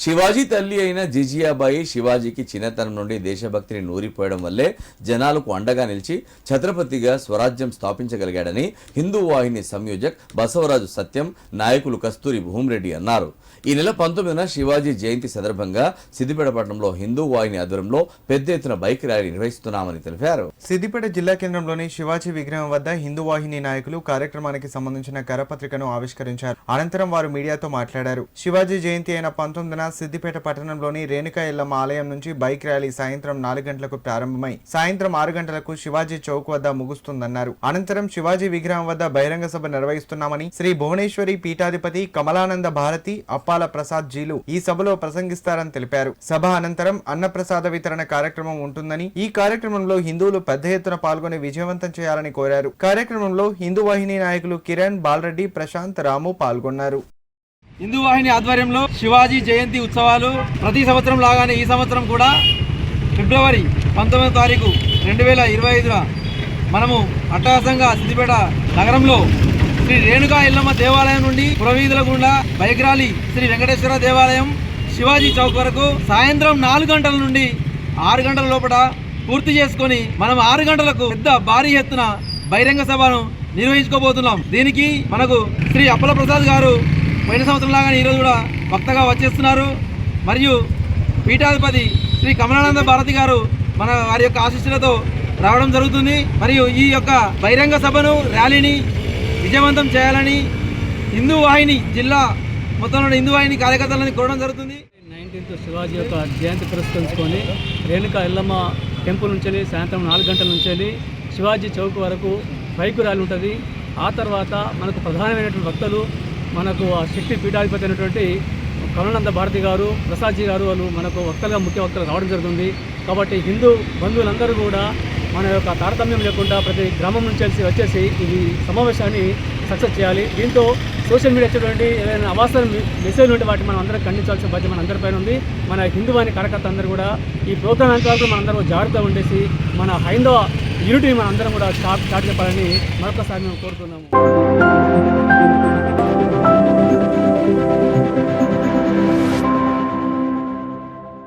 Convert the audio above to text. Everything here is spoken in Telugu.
శివాజీ తల్లి అయిన జిజియాబాయి శివాజీకి చిన్నతనం నుండి దేశభక్తిని నూరిపోయడం వల్లే జనాలకు అండగా నిలిచి ఛత్రపతిగా స్వరాజ్యం స్థాపించగలిగాడని హిందూ వాహిని సంయోజక్ బసవరాజు సత్యం నాయకులు కస్తూరి భూమిరెడ్డి అన్నారు. ఈ నెల పంతొమ్మిదిన శివాజీ జయంతి సందర్భంగా సిద్దిపేట పట్టణంలో హిందూ వాహిని ఆధ్వర్యంలో పెద్ద ఎత్తున బైక్ ర్యాలీ నిర్వహిస్తున్నామని తెలిపారు. సిద్దిపేట జిల్లా కేంద్రంలోని శివాజీ విగ్రహం వద్ద హిందూ వాహిని నాయకులు కార్యక్రమానికి సంబంధించిన కరపత్రికను ఆవిష్కరించారు. అనంతరం వారు మీడియాతో మాట్లాడారు. శివాజీ జయంతి అయిన పంతొమ్మిదిన సిద్దిపేట పట్టణంలోని రేణుకా ఎల్లమ్మ ఆలయం నుంచి బైక్ ర్యాలీ సాయంత్రం నాలుగు గంటలకు ప్రారంభమై సాయంత్రం ఆరు గంటలకు శివాజీ చౌక్ వద్ద ముగుస్తుందన్నారు. అనంతరం శివాజీ విగ్రహం వద్ద బహిరంగ సభ నిర్వహిస్తున్నామని శ్రీ భువనేశ్వరి పీఠాధిపతి కమలానంద భారతి అప్పాల ప్రసాద్ జీలు ఈ సభలో ప్రసంగిస్తారని తెలిపారు. సభ అనంతరం అన్నప్రసాద వితరణ కార్యక్రమం ఉంటుందని ఈ కార్యక్రమంలో హిందువులు పెద్ద ఎత్తున పాల్గొని విజయవంతం చేయాలని కోరారు. కార్యక్రమంలో హిందూ వాహిని నాయకులు కిరణ్ బాలరెడ్డి ప్రశాంత్ రాము పాల్గొన్నారు. హిందూ వాహిని ఆధ్వర్యంలో శివాజీ జయంతి ఉత్సవాలు ప్రతి సంవత్సరం లాగానే ఈ సంవత్సరం కూడా ఫిబ్రవరి పంతొమ్మిదో తారీఖు రెండు వేల ఇరవై ఐదున మనము అట్టహాసంగా సిద్దిపేట నగరంలో శ్రీ రేణుకా ఇల్లమ్మ దేవాలయం నుండి పురవీధుల గుండా బైక్ ర్యాలీ శ్రీ వెంకటేశ్వర దేవాలయం శివాజీ చౌక్ వరకు సాయంత్రం నాలుగు గంటల నుండి ఆరు గంటల లోపల పూర్తి చేసుకొని మనం ఆరు గంటలకు పెద్ద భారీ ఎత్తున బహిరంగ సభను నిర్వహించుకోబోతున్నాం. దీనికి మనకు శ్రీ అప్పల ప్రసాద్ గారు పోయిన సంవత్సరం లాగానే ఈరోజు కూడా వక్తగా వచ్చేస్తున్నారు. మరియు పీఠాధిపతి శ్రీ కమలానంద భారతి గారు మన వారి యొక్క ఆశీస్సులతో రావడం జరుగుతుంది. మరియు ఈ యొక్క బహిరంగ సభను ర్యాలీని విజయవంతం చేయాలని హిందూ వాహిని జిల్లా మొత్తంలో హిందూ వాహిని కార్యకర్తలను కోరడం జరుగుతుంది. నైన్టీన్త్ శివాజీ యొక్క జయంతి పురస్కరించుకొని రేణుకా ఎల్లమ్మ టెంపుల్ నుంచి సాయంత్రం నాలుగు గంటల నుంచి శివాజీ చౌక్ వరకు బైకు ర్యాలీ ఉంటుంది. ఆ తర్వాత మనకు ప్రధానమైనటువంటి భక్తులు మనకు ఆ శక్తి పీఠాధిపతి అయినటువంటి కరుణానంద భారతి గారు ప్రసాద్జీ గారు వాళ్ళు మనకు వక్తలుగా ముఖ్య వక్తలు రావడం జరుగుతుంది. కాబట్టి హిందూ బంధువులందరూ కూడా మన యొక్క తారతమ్యం లేకుండా ప్రతి గ్రామం నుంచి కలిసి వచ్చేసి ఈ సమావేశాన్ని సక్సెస్ చేయాలి. దీంతో సోషల్ మీడియా వచ్చేటువంటి ఏదైనా అవాస్తవ మెసేజ్ ఉంటే వాటిని మనం అందరం ఖండించాల్సిన బాధ్యత మన అందరిపైన ఉంది. మన హిందూ అని కార్యకర్త అందరూ కూడా ఈ ప్రోగ్రాం అంతవరకు మన జాగ్రత్తగా ఉండేసి మన హైందవ యూనిటీని మన అందరం కూడా స్టార్ట్ స్టార్ట్ చెప్పాలని మరొకసారి మేము కోరుతున్నాము